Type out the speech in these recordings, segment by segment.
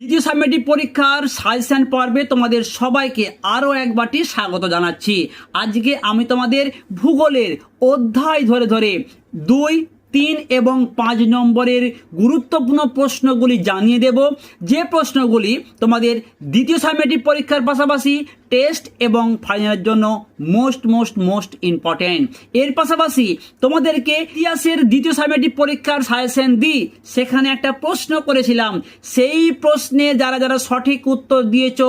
দ্বিতীয় সাবমেটিভ পরীক্ষার সাজেশন পর্বে তোমাদের সবাইকে আরও একবারটি স্বাগত জানাচ্ছি। আজকে আমি তোমাদের ভূগোলের অধ্যায় ধরে ধরে দুই তিন এবং পাঁচ নম্বরের গুরুত্বপূর্ণ প্রশ্নগুলি জানিয়ে দেব। যে প্রশ্নগুলি তোমাদের দ্বিতীয় সাবমেটিভ পরীক্ষার পাশাপাশি টেস্ট এবং ফাইনালের জন্য মোস্ট মোস্ট মোস্ট ইম্পর্টেন্ট। এর পাশাপাশি তোমাদেরকে ইতিহাসের দ্বিতীয় সাবমেটিভ পরীক্ষার সাজেশন দিই। সেখানে একটা প্রশ্ন করেছিলাম। সেই প্রশ্নে যারা যারা সঠিক উত্তর দিয়েছ,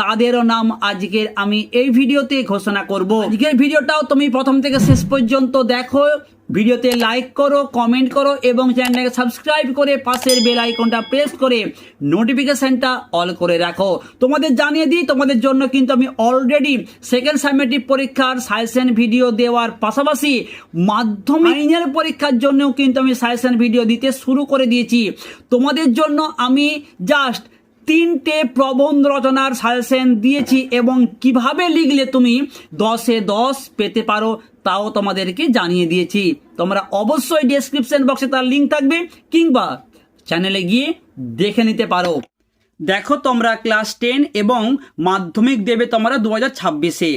তাদেরও নাম আজকের আমি এই ভিডিওতে ঘোষণা করব। আজকের ভিডিওটাও তুমি প্রথম থেকে শেষ পর্যন্ত দেখো। ভিডিওতে লাইক করো কমেন্ট করো এবং চ্যানেলটাকে সাবস্ক্রাইব করে পাশের বেল আইকনটা প্রেস করে নোটিফিকেশনটা অল করে রাখো। তোমাদের জানিয়ে দিই, তোমাদের জন্য কিন্তু আমি অলরেডি সেকেন্ড সাবমেটিভ পরীক্ষার সাজেশন ভিডিও দেওয়ার পাশাপাশি মাধ্যমিক পরীক্ষার জন্যও কিন্তু আমি সাজেশন ভিডিও দিতে শুরু করে দিয়েছি। তোমাদের জন্য আমি জাস্ট তিনটে প্রবন্ধ রচনার সাজেশন দিয়েছি এবং কীভাবে লিখলে তুমি দশে দশ পেতে পারো তাও তোমাদেরকে জানিয়ে দিয়েছি। তোমরা অবশ্যই ডেসক্রিপশন বক্সে তার লিঙ্ক থাকবে কিংবা চ্যানেলে গিয়ে দেখে নিতে পারো। দেখো তোমরা ক্লাস টেন এবং মাধ্যমিক দেবে তোমরা দু হাজার ছাব্বিশে।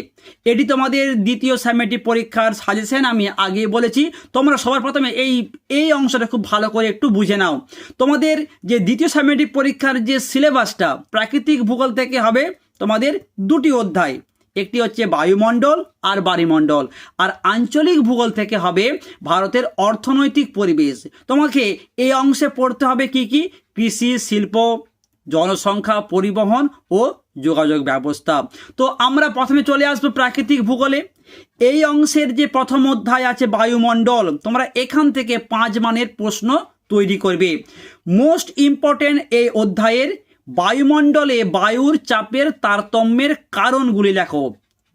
এটি তোমাদের দ্বিতীয় সামেটিভ পরীক্ষার সাজেশন আমি আগে বলেছি। তোমরা সবার প্রথমে এই এই অংশটা খুব ভালো করে একটু বুঝে নাও। তোমাদের যে দ্বিতীয় সামেটিভ পরীক্ষার যে সিলেবাসটা প্রাকৃতিক ভূগোল থেকে হবে তোমাদের দুটি অধ্যায়। একটি হচ্ছে বায়ুমণ্ডল আর বাড়িমণ্ডল আর আঞ্চলিক ভূগোল থেকে হবে ভারতের অর্থনৈতিক পরিবেশ। তোমাকে এই অংশে পড়তে হবে কি কি? কৃষি, শিল্প। জনসংখ্যা, পরিবহন ও যোগাযোগ ব্যবস্থা। তো আমরা প্রথমে চলে আসব প্রাকৃতিক ভূগোলে। এই অংশের যে প্রথম অধ্যায় আছে বায়ুমণ্ডল, তোমরা এখান থেকে পাঁচ মানের প্রশ্ন তৈরি করবে। মোস্ট ইম্পর্টেন্ট এই অধ্যায়ের বায়ুমণ্ডলে বায়ুর চাপের তারতম্যের কারণগুলি লেখো।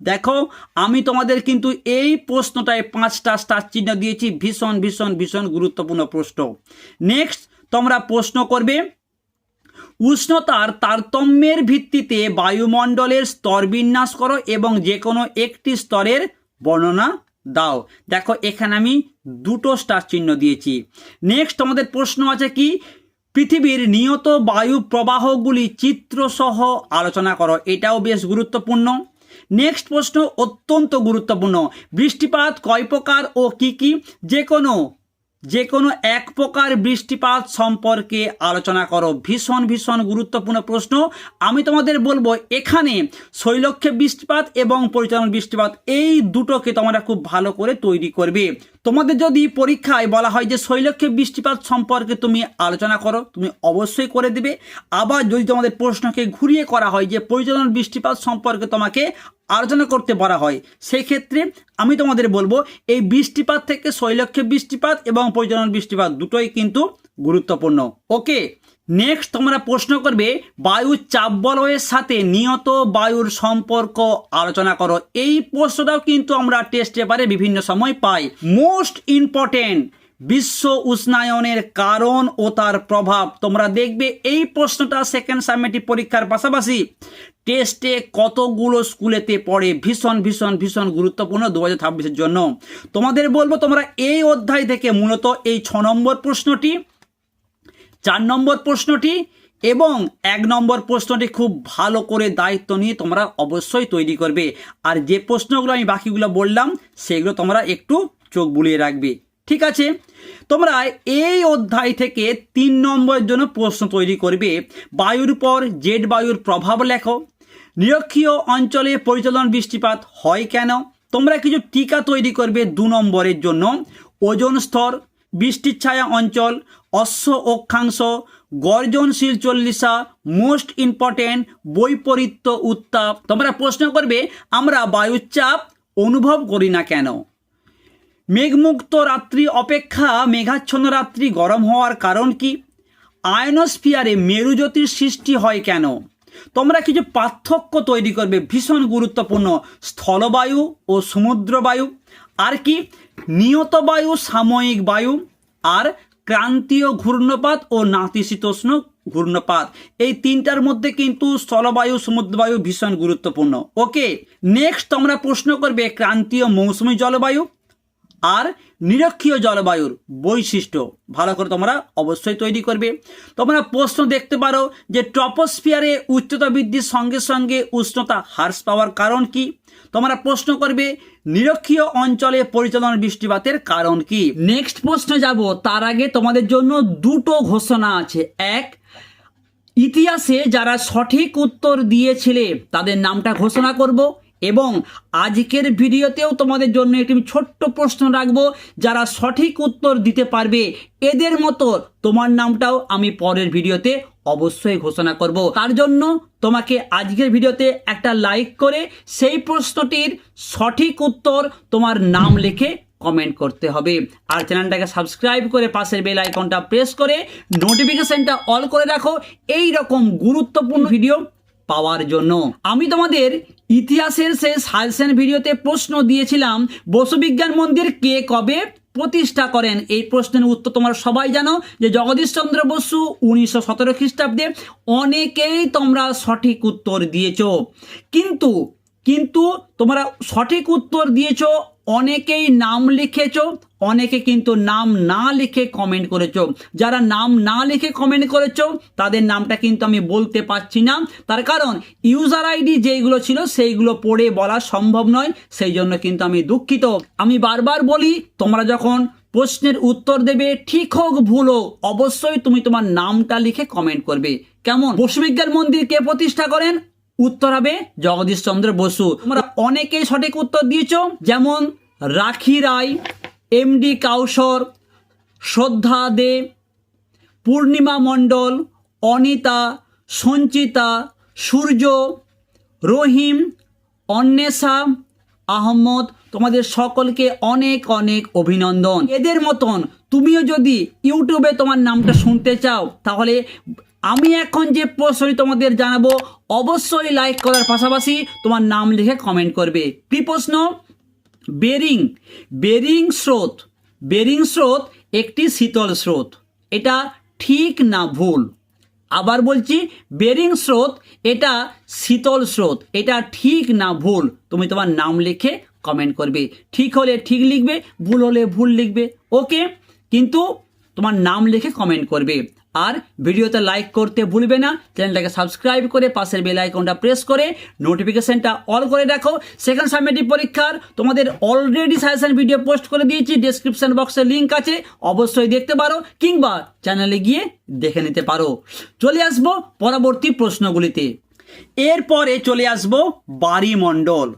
দেখো, আমি তোমাদের কিন্তু এই প্রশ্নটায় পাঁচটা স্টার চিহ্ন দিয়েছি, ভীষণ ভীষণ ভীষণ গুরুত্বপূর্ণ প্রশ্ন। নেক্সট তোমরা প্রশ্ন করবে উষ্ণতার তারতম্যের ভিত্তিতে বায়ুমণ্ডলের স্তর বিন্যাস করো এবং যে কোনো একটি স্তরের বর্ণনা দাও। দেখো, এখানে আমি দুটো স্টার চিহ্ন দিয়েছি। নেক্সট আমাদের প্রশ্ন আছে কি? পৃথিবীর নিয়ত বায়ু প্রবাহগুলি চিত্রসহ আলোচনা করো। এটাও বেশ গুরুত্বপূর্ণ। নেক্সট প্রশ্ন অত্যন্ত গুরুত্বপূর্ণ। বৃষ্টিপাত কয় প্রকার ও কি কি? যে কোনো যে কোনো এক প্রকার বৃষ্টিপাত সম্পর্কে আলোচনা করো। ভীষণ ভীষণ গুরুত্বপূর্ণ প্রশ্ন। আমি তোমাদের বলব, এখানে শৈলক্ষে বৃষ্টিপাত এবং পরিচালন বৃষ্টিপাত, এই দুটোকে তোমরা খুব ভালো করে তৈরি করবে। তোমাদের যদি পরীক্ষায় বলা হয় যে শৈলক্ষে বৃষ্টিপাত সম্পর্কে তুমি আলোচনা করো, তুমি অবশ্যই করে দিবে। আবার যদি তোমাদের প্রশ্নকে ঘুরিয়ে করা হয় যে পরিচালন বৃষ্টিপাত সম্পর্কে তোমাকে আলোচনা করতে পারা হয় সেই ক্ষেত্রে আমি তোমাদের বলব, এই বৃষ্টিপাত থেকে শৈলক্ষে বৃষ্টিপাত এবং পরিচালন বৃষ্টিপাত দুটোই কিন্তু গুরুত্বপূর্ণ। ওকে? নেক্সট তোমরা প্রশ্ন করবে, বায়ুর চাপ বলয়ের সাথে নিয়ত বায়ুর সম্পর্ক আলোচনা করো। এই প্রশ্নটাও কিন্তু আমরা টেস্ট পেপারে বিভিন্ন সময় পাই। মোস্ট ইম্পর্টেন্ট বিশ্ব উষ্ণায়নের কারণ ও তার প্রভাব। তোমরা দেখবে এই প্রশ্নটা সেকেন্ড সাবমেটিভ পরীক্ষার পাশাপাশি টেস্টে কতগুলো স্কুলেতে পড়ে ভীষণ ভীষণ ভীষণ গুরুত্বপূর্ণ দু হাজার জন্য। তোমাদের বলব তোমরা এই অধ্যায় থেকে মূলত এই ছ নম্বর প্রশ্নটি চার নম্বর প্রশ্নটি এবং এক নম্বর প্রশ্নটি খুব ভালো করে দায়িত্ব নিয়ে তোমরা অবশ্যই তৈরি করবে। আর যে প্রশ্নগুলো আমি বাকিগুলো বললাম, সেগুলো তোমরা একটু চোখ বুলিয়ে রাখবে। ঠিক আছে? তোমরা এই অধ্যায় থেকে তিন নম্বরের জন্য প্রশ্ন তৈরি করবে। বায়ুর উপর জেড বায়ুর প্রভাব লেখো। নিরক্ষীয় অঞ্চলে পরিচালন বৃষ্টিপাত হয় কেন? তোমরা কিছু টিকা তৈরি করবে দু নম্বরের জন্য। ওজন স্তর বৃষ্টির ছায়া অঞ্চল, অশ্ব অক্ষাংশ, গর্জনশীল চল্লিশা মোস্ট ইম্পর্টেন্ট বৈপরীত্য উত্তাপ। তোমরা প্রশ্ন করবে, আমরা বায়ুচাপ অনুভব করি না কেন? মেঘমুক্ত রাত্রি অপেক্ষা মেঘাচ্ছন্ন রাত্রি গরম হওয়ার কারণ কি? আয়নোস্ফিয়ারে মেরুজ্যোতির সৃষ্টি হয় কেন? তোমরা কিছু পার্থক্য তৈরি করবে, ভীষণ গুরুত্বপূর্ণ, স্থলবায়ু ও সমুদ্রবায়ু। আর কি? নিয়ত বায়ু সাময়িক বায়ু আর ক্রান্তীয় ঘূর্ণপাত ও নাতিশীতোষ্ণ ঘূর্ণপাত। এই তিনটার মধ্যে কিন্তু স্থলবায়ু, সমুদ্রবায়ু ভীষণ গুরুত্বপূর্ণ। ওকে, নেক্সট তোমরা প্রশ্ন করবে ক্রান্তীয় মৌসুমী জলবায়ু আর নিরক্ষীয় জলবায়ুর বৈশিষ্ট্য। ভালো করে তোমরা অবশ্যই তৈরি করবে। তোমরা প্রশ্ন দেখতে পারো যে ট্রপোস্ফিয়ারে উচ্চতা বৃদ্ধির সঙ্গে সঙ্গে উষ্ণতা হ্রাস পাওয়ার কারণ কি? তোমরা প্রশ্ন করবে নিরক্ষীয় অঞ্চলে পরিচালনার বৃষ্টিপাতের কারণ কি? নেক্সট প্রশ্নে যাব। তার আগে তোমাদের জন্য দুটো ঘোষণা আছে। এক, ইতিহাসে যারা সঠিক উত্তর দিয়েছিলে, তাদের নামটা ঘোষণা করব। এবং আজকের ভিডিওতেও তোমাদের জন্য একটি ছোট্ট প্রশ্ন রাখব, যারা সঠিক উত্তর দিতে পারবে, এদের মতো তোমার নামটাও আমি পরের ভিডিওতে অবশ্যই ঘোষণা করব। তার জন্য তোমাকে আজকের ভিডিওতে একটা লাইক করে সেই প্রশ্নটির সঠিক উত্তর তোমার নাম লিখে কমেন্ট করতে হবে। আর চ্যানেলটাকে সাবস্ক্রাইব করে পাশের বেল আইকনটা প্রেস করে নোটিফিকেশনটা অল করে রাখো। এই রকম গুরুত্বপূর্ণ ভিডিও পাওয়ার জন্য। আমি তোমাদের ইতিহাসের সেই সাজেশন ভিডিওতে প্রশ্ন দিয়েছিলাম, বসুবিজ্ঞান মন্দির কে কবে প্রতিষ্ঠা করেন? এই প্রশ্নের উত্তর তোমরা সবাই জানো যে জগদীশচন্দ্র বসু উনিশশো সতেরো খ্রিস্টাব্দে অনেকেই তোমরা সঠিক উত্তর দিয়েছ। কিন্তু কিন্তু তোমরা সঠিক উত্তর দিয়েছ, অনেকেই নাম লিখেছ অনেকে কিন্তু নাম না লিখে কমেন্ট করেছ। যারা নাম না লিখে কমেন্ট করেছ, তাদের নামটা কিন্তু আমি বলতে পারছি না। তার কারণ ইউজার আইডি যেইগুলো ছিল, সেইগুলো পড়ে বলা সম্ভব নয়। সেই জন্য কিন্তু আমি দুঃখিত। আমি বারবার বলি, তোমরা যখন প্রশ্নের উত্তর দেবে, ঠিক হোক, ভুল হোক, অবশ্যই তুমি তোমার নামটা লিখে কমেন্ট করবে। কেমন? বসুবিজ্ঞান মন্দির কে প্রতিষ্ঠা করেন? উত্তর হবে জগদীশ চন্দ্র বসু। তোমরা অনেকেই সঠিক উত্তর দিয়েছ, যেমন রাখি রায়। এমডি কাউসর, শ্রদ্ধা দে, পূর্ণিমা মণ্ডল, অনিতা, সঞ্চিতা, সূর্য, রহিম, অন্বেষা আহমদ তোমাদের সকলকে অনেক অনেক অভিনন্দন। এদের মতন তুমিও যদি ইউটিউবে তোমার নামটা শুনতে চাও, তাহলে আমি এখন যে প্রশ্নটি তোমাদের জানাব, অবশ্যই লাইক করার পাশাপাশি তোমার নাম লিখে কমেন্ট করবে। কি প্রশ্ন? বেরিং বেরিং স্রোত বেরিং স্রোত একটি শীতল স্রোত। এটা ঠিক না ভুল। আবার বলছি বেরিং স্রোত এটা শীতল স্রোত। এটা ঠিক না ভুল। তুমি তোমার নাম লিখে কমেন্ট করবে। ঠিক হলে ঠিক লিখবে, ভুল হলে ভুল লিখবে। ওকে কিন্তু তোমার নাম লিখে কমেন্ট করবে। আর ভিডিওতে লাইক করতে ভুলবে না। চ্যানেলটাকে সাবস্ক্রাইব করে পাশের বেল আইকনটা প্রেস করে নোটিফিকেশনটা অল করে রাখো। সেকেন্ড সাবমেটিভ পরীক্ষার তোমাদের অলরেডি সাজেশন ভিডিও পোস্ট করে দিয়েছি। ডেসক্রিপশন বক্সে লিঙ্ক আছে। অবশ্যই দেখতে পারো কিংবা চ্যানেলে গিয়ে দেখে নিতে পারো। চলে আসব পরবর্তী প্রশ্নগুলিতে। এরপরে চলে আসব বাড়িমণ্ডল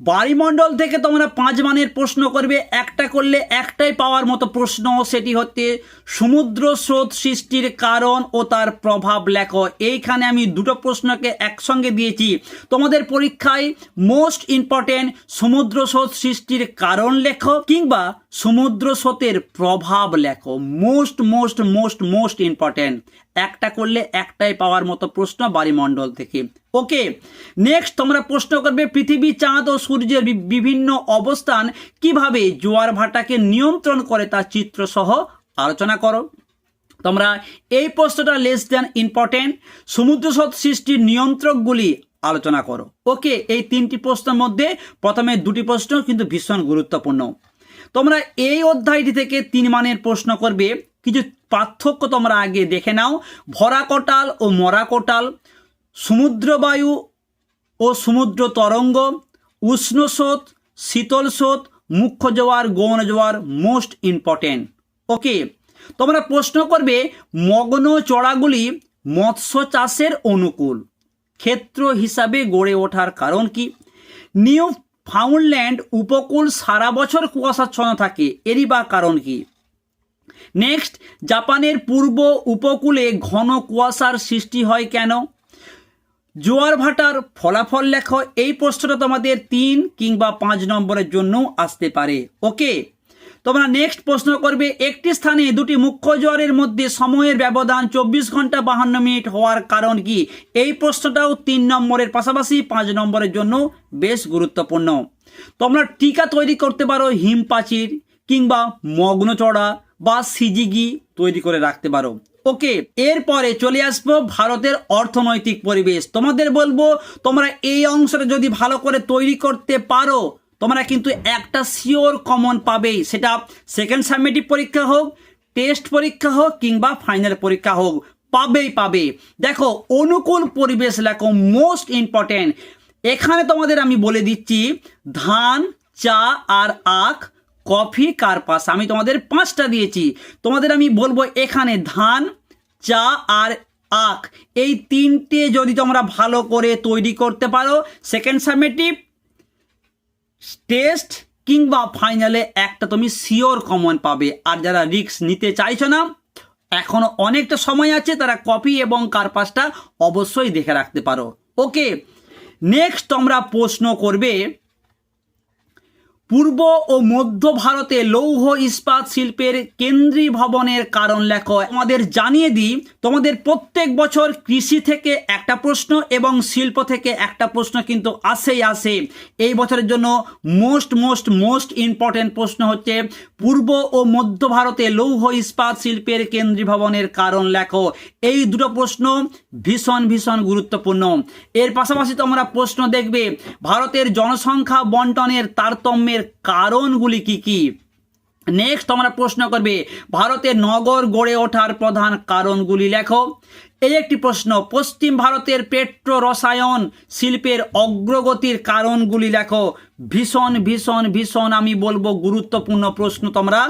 বাড়িমণ্ডল থেকে তোমরা পাঁচ মানের প্রশ্ন করবে। একটা করলে একটাই পাওয়ার মতো প্রশ্ন, সেটি হচ্ছে, সমুদ্র স্রোত সৃষ্টির কারণ ও তার প্রভাব লেখো। এইখানে আমি দুটো প্রশ্নকে একসঙ্গে দিয়েছি। তোমাদের পরীক্ষায় মোস্ট ইম্পর্টেন্ট সমুদ্র স্রোত সৃষ্টির কারণ লেখো কিংবা সমুদ্র স্রোতের প্রভাব লেখো। Most most most most important একটা করলে একটাই পাওয়ার মতো প্রশ্ন বাড়িমণ্ডল থেকে। ওকে নেক্সট তোমরা প্রশ্ন করবে, পৃথিবী, চাঁদ ও সূর্যের বিভিন্ন অবস্থান কীভাবে জোয়ার ভাটাকে নিয়ন্ত্রণ করে তার চিত্র সহ আলোচনা করো। তোমরা এই প্রশ্নটা লেস দ্যান ইম্পর্টেন্ট সমুদ্র সৃষ্টির নিয়ন্ত্রকগুলি আলোচনা করো। ওকে এই তিনটি প্রশ্নের মধ্যে প্রথমে দুটি প্রশ্ন কিন্তু ভীষণ গুরুত্বপূর্ণ। তোমরা এই অধ্যায়টি থেকে তিন মানের প্রশ্ন করবে, কিছু পার্থক্য তোমরা আগে দেখে নাও, ভরা কোটাল ও মরা কোটাল। সমুদ্রবায়ু ও সমুদ্র তরঙ্গ, উষ্ণ স্রোত, শীতল স্রোত, মুখ্য জোয়ার, গৌণ জোয়ার মোস্ট ইম্পর্টেন্ট ওকে তোমরা প্রশ্ন করবে, মগ্ন চড়াগুলি মৎস্য চাষের অনুকূল। ক্ষেত্র হিসাবে গড়ে ওঠার কারণ কি? নিউ ফাউন্ডল্যান্ড উপকূল সারা বছর কুয়াশাচ্ছন্ন থাকে, এরই বা কারণ কি? নেক্সট জাপানের পূর্ব উপকূলে ঘন কুয়াশার সৃষ্টি হয় কেন? জোয়ার ভাটার ফলাফল লেখো, এই প্রশ্নটা তোমাদের তিন কিংবা পাঁচ নম্বরের জন্য আসতে পারে। ওকে? তোমরা নেক্সট প্রশ্ন করবে, একটি স্থানে দুটি মুখ্য জোয়ারের মধ্যে সময়ের ব্যবধান চব্বিশ ঘণ্টা বাহান্ন মিনিট হওয়ার কারণ কি? এই প্রশ্নটাও তিন নম্বরের পাশাপাশি পাঁচ নম্বরের জন্য বেশ গুরুত্বপূর্ণ। তোমরা টিকা তৈরি করতে পারো হিম প্রাচীর কিংবা মগ্নচড়া বা সিজিগি তৈরি করে রাখতে পারো। ওকে, এরপরে চলে আসব ভারতের অর্থনৈতিক পরিবেশ। তোমাদের বলব, তোমরা এই অংশটা যদি ভালো করে তৈরি করতে পারো, তোমরা কিন্তু একটা শিওর কমন পাবেই। সেটা সেকেন্ড সাবমেটিভ পরীক্ষা হোক টেস্ট পরীক্ষা হোক, কিংবা ফাইনাল পরীক্ষা হোক, পাবেই পাবে। দেখো, অনুকূল পরিবেশ লেখো মোস্ট ইম্পর্টেন্ট এখানে তোমাদের আমি বলে দিচ্ছি, ধান, চা আর আখ কফি, কার্পাস। আমি তোমাদের পাঁচটা দিয়েছি। তোমাদের আমি বলব এখানে ধান, চা আর আখ। এই তিনটে যদি তোমরা ভালো করে তৈরি করতে পারো সেকেন্ড সাবমেটিভ টেস্ট কিংবা ফাইনালে একটা তুমি শিওর কমন পাবে। আর যারা রিস্ক নিতে চাইছো না, এখনও অনেকটা সময় আছে, তারা কপি এবং কার্পাসটা অবশ্যই দেখে রাখতে পারো। ওকে নেক্সট তোমরা প্রশ্ন করবে পূর্ব ও মধ্য ভারতে লৌহ ইস্পাত শিল্পের কেন্দ্রী ভবনের কারণ লেখো। আমাদের জানিয়ে দিই, তোমাদের প্রত্যেক বছর কৃষি থেকে একটা প্রশ্ন এবং শিল্প থেকে একটা প্রশ্ন কিন্তু আসেই আসে। এই বছরের জন্য মোস্ট মোস্ট মোস্ট ইম্পর্টেন্ট প্রশ্ন হচ্ছে, পূর্ব ও মধ্য ভারতে লৌহ ইস্পাত শিল্পের কেন্দ্রী ভবনের কারণ লেখো। এই দুটো প্রশ্ন ভীষণ ভীষণ গুরুত্বপূর্ণ। এর পাশাপাশি তোমরা প্রশ্ন দেখবে, ভারতের জনসংখ্যা বন্টনের তারতম্যের কারণগুলি কি কি? নেক্সট তোমরা প্রশ্ন করবে ভারতের নগর গড়ে ওঠার প্রধান কারণগুলি লেখো। এই একটি প্রশ্ন, পশ্চিম ভারতের পেট্রো রসায়ন শিল্পের অগ্রগতির কারণগুলি লেখো। ভীষণ ভীষণ ভীষণ আমি বলব গুরুত্বপূর্ণ প্রশ্ন তোমরা।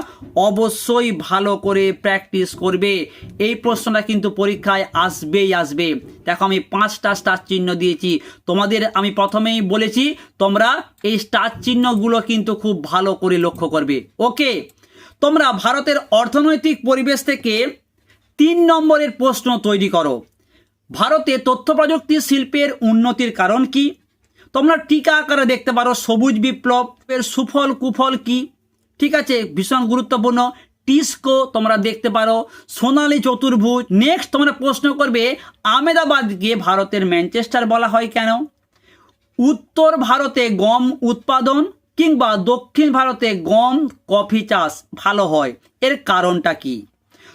অবশ্যই ভালো করে প্র্যাকটিস করবে। এই প্রশ্নটা কিন্তু পরীক্ষায় আসবেই আসবে। দেখো আমি পাঁচটা স্টার চিহ্ন দিয়েছি। তোমাদের আমি প্রথমেই বলেছি, তোমরা এই স্টার চিহ্নগুলো কিন্তু খুব ভালো করে লক্ষ্য করবে। ওকে, তোমরা ভারতের অর্থনৈতিক পরিবেশ থেকে তিন নম্বরের প্রশ্ন তৈরি করো। ভারতে তথ্য প্রযুক্তি শিল্পের উন্নতির কারণ কি? তোমরা টিকা আকারে দেখতে পারো, সবুজ বিপ্লবের সুফল, কুফল কি? ঠিক আছে, ভীষণ গুরুত্বপূর্ণ। টিস্কো তোমরা দেখতে পারো, সোনালী চতুর্ভুজ। নেক্সট তোমরা প্রশ্ন করবে আমেদাবাদকে ভারতের ম্যানচেস্টার বলা হয় কেন? উত্তর ভারতে গম উৎপাদন কিংবা দক্ষিণ ভারতে গম, কফি চাষ ভালো হয়। এর কারণটা কি?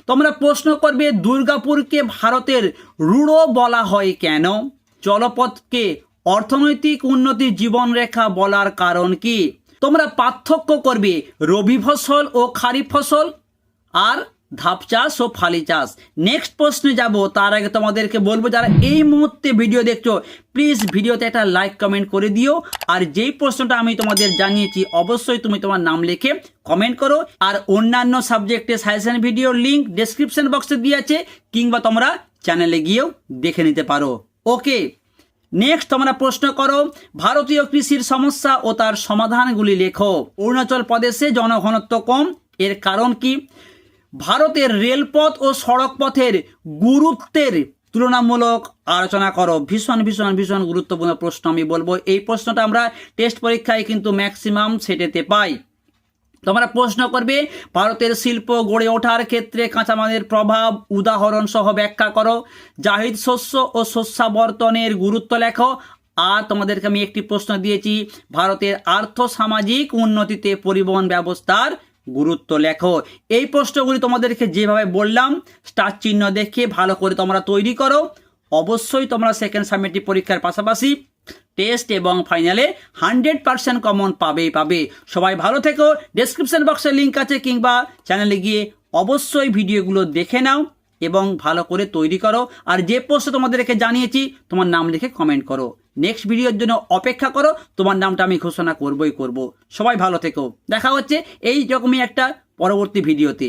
তোমরা প্রশ্ন করবে, দুর্গাপুরকে ভারতের রুড়ো বলা হয় কেন? জলপথকে অর্থনৈতিক উন্নতির জীবনরেখা বলার কারণ কি? তোমরা পার্থক্য করবে, রবি ফসল ও খারিফ ফসল আর ধাপ চাষ ও ফালি চাষ। নেক্সট প্রশ্নে যাব, তার আগে তোমাদেরকে বলব, যারা এই মুহূর্তে ভিডিও দেখছ প্লিজ ভিডিওতে একটা লাইক কমেন্ট করে দিও। আর যেই প্রশ্নটা আমি তোমাদের জানিয়েছি, অবশ্যই তুমি তোমার নাম লিখে কমেন্ট করো। আর অন্যান্য সাবজেক্টে সাজেশন ভিডিও লিঙ্ক ডেসক্রিপশন বক্সে দিয়ে আছে, কিংবা তোমরা চ্যানেলে গিয়েও দেখে নিতে পারো। ওকে নেক্সট তোমরা প্রশ্ন করো, ভারতীয় কৃষির সমস্যা ও তার সমাধানগুলি লেখো। অরুণাচল প্রদেশে জনঘনত্ব কম, এর কারণ কি? ভারতের রেলপথ ও সড়ক পথের গুরুত্বের তুলনামূলক আলোচনা করো। ভীষণ ভীষণ ভীষণ গুরুত্বপূর্ণ প্রশ্ন আমি বলব। এই প্রশ্নটা আমরা টেস্ট পরীক্ষায় কিন্তু ম্যাক্সিমাম সেটেতে পাই। তোমরা প্রশ্ন করবে, ভারতের শিল্প গড়ে ওঠার ক্ষেত্রে কাঁচামালের প্রভাব উদাহরণ সহ ব্যাখ্যা করো। জাহিদ শস্য ও শস্যাবর্তনের গুরুত্ব লেখো। আর তোমাদেরকে আমি একটি প্রশ্ন দিয়েছি, ভারতের আর্থ সামাজিক উন্নতিতে পরিবহন ব্যবস্থার গুরুত্ব লেখো। এই প্রশ্নগুলি তোমাদেরকে যেভাবে বললাম স্টার চিহ্ন দেখে ভালো করে তোমরা তৈরি করো। অবশ্যই তোমরা সেকেন্ড সাবমিটিভ পরীক্ষার পাশাপাশি টেস্ট এবং ফাইনালে হান্ড্রেড পার্সেন্ট কমন পাবেই পাবে। সবাই ভালো থেকো। ডেসক্রিপশন বক্সে লিঙ্ক আছে কিংবা চ্যানেলে গিয়ে অবশ্যই ভিডিওগুলো দেখে নাও। এবং ভালো করে তৈরি করো। আর যে প্রশ্ন তোমাদেরকে জানিয়েছি, তোমার নাম লিখে কমেন্ট করো। নেক্সট ভিডিওর জন্য অপেক্ষা করো, তোমার নামটা আমি ঘোষণা করবই করব। সবাই ভালো থেকো। দেখা হচ্ছে এই রকমই একটা পরবর্তী ভিডিওতে